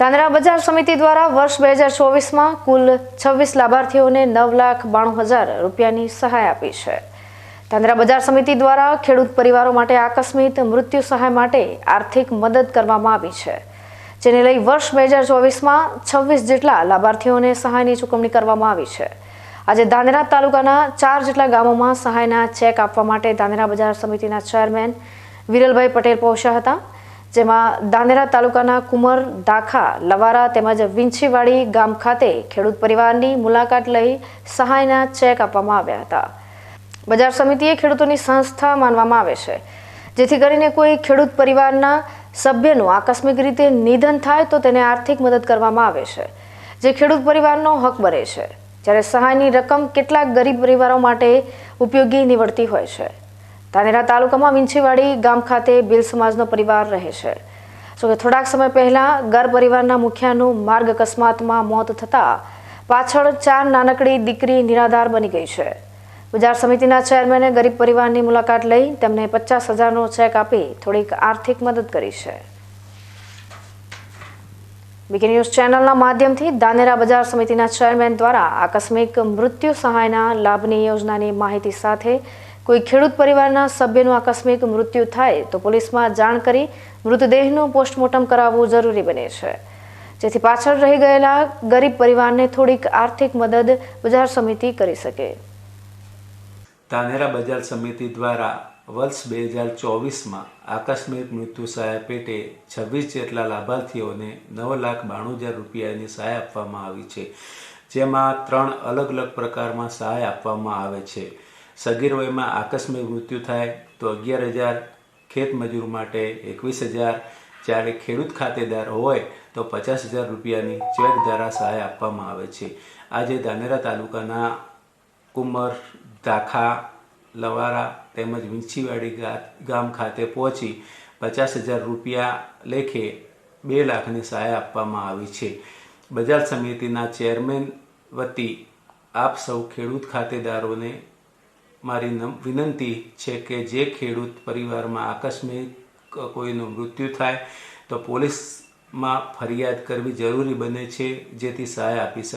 તાંદરા બજાર સમિતિ દ્વારા વર્ષ બે હજાર ચોવીસમાં કુલ છવ્વીસ લાભાર્થીઓને નવ લાખ બાણું હજાર રૂપિયાની સહાય આપી છે. તાંદરા બજાર સમિતિ દ્વારા ખેડૂત પરિવારો માટે આકસ્મિક મૃત્યુ સહાય માટે આર્થિક મદદ કરવામાં આવી છે. જેને લઈ વર્ષ બે હજાર ચોવીસમાં છવ્વીસ જેટલા લાભાર્થીઓને સહાયની ચૂકવણી કરવામાં આવી છે. આજે ધાનેરા તાલુકાના ચાર જેટલા ગામોમાં સહાયના ચેક આપવા માટે ધાંદરા બજાર સમિતિના ચેરમેન વિરલભાઈ પટેલ પહોંચ્યા હતા. જેમાં દાંદેરા તાલુકાના કુમર દાખા લવારા તેમજ વિંછીવાડી ગામ ખાતે ખેડૂત પરિવારની મુલાકાત લઈ સહાયના ચેક આપવામાં આવ્યા હતા. બજાર સમિતિએ ખેડૂતોની સંસ્થા માનવામાં આવે છે. જેથી કરીને કોઈ ખેડૂત પરિવારના સભ્યનું આકસ્મિક રીતે નિધન થાય તો તેને આર્થિક મદદ કરવામાં આવે છે. જે ખેડૂત પરિવારનો હક બને છે. જ્યારે સહાયની રકમ કેટલાક ગરીબ પરિવારો માટે ઉપયોગી નીવડતી હોય છે. ધાનેરા તાલુકામાં વિંછીવાડી ગામ ખાતે બિલ સમાજનો પરિવાર રહે છે. જોકે થોડાક સમય પહેલા ગર પરિવારના મુખિયાનું માર્ગ અકસ્માતમાં મોત થતાં પાછળ ચાર નાનકડી દીકરી નિરાધાર બની ગઈ છે. બજાર સમિતિના ચેરમેને ગરીબ પરિવારની મુલાકાત લઈ તેમને પચાસ હજારનો ચેક આપી થોડીક આર્થિક મદદ કરી છે. બીકે ન્યૂઝ ચેનલના માધ્યમથી દાનેરા બજાર સમિતિના ચેરમેન દ્વારા આકસ્મિક મૃત્યુ સહાયના લાભની યોજનાની માહિતી સાથે કોઈ ખેડૂત પરિવારના સભ્યનું આકસ્મિક મૃત્યુ થાય તો પોલીસમાં જાણ કરી મૃતદેહનું પોસ્ટમોર્ટમ કરાવવું જરૂરી બને છે. જેથી પાછળ રહી ગયેલા ગરીબ પરિવારને થોડીક આર્થિક મદદ બજાર સમિતિ કરી શકે. ધાનેરા બજાર સમિતિ દ્વારા વર્ષ બે હજાર ચોવીસમાં આકસ્મિક મૃત્યુ સહાય પેટે છવ્વીસ જેટલા લાભાર્થીઓને નવ લાખ બાણું હજાર રૂપિયાની સહાય આપવામાં આવી છે. જેમાં ત્રણ અલગ અલગ પ્રકારમાં સહાય આપવામાં આવે છે. સગીર વયમાં આકસ્મિક મૃત્યુ થાય તો અગિયાર હજાર ખેત મજૂર માટે એકવીસ હજાર. જ્યારે ખેડૂત ખાતેદાર હોય તો પચાસ હજાર રૂપિયાની ચેક દ્વારા સહાય આપવામાં આવે છે. આજે ધાનેરા તાલુકાના કુમર, ધાખા, લવારા તેમજ વિંછીવાડી ગામ ખાતે પહોંચી પચાસ હજાર રૂપિયા લેખે બે લાખની સહાય આપવામાં આવી છે. બજાર સમિતિના ચેરમેન વતી આપ સૌ ખેડૂત ખાતેદારોને મારી વિનંતી છે કે જે ખેડૂત પરિવારમાં આકસ્મિક કોઈનું મૃત્યુ થાય, તો પોલીસમાં ફરિયાદ કરવી જરૂરી બને છે, જેથી સહાય આપી શકે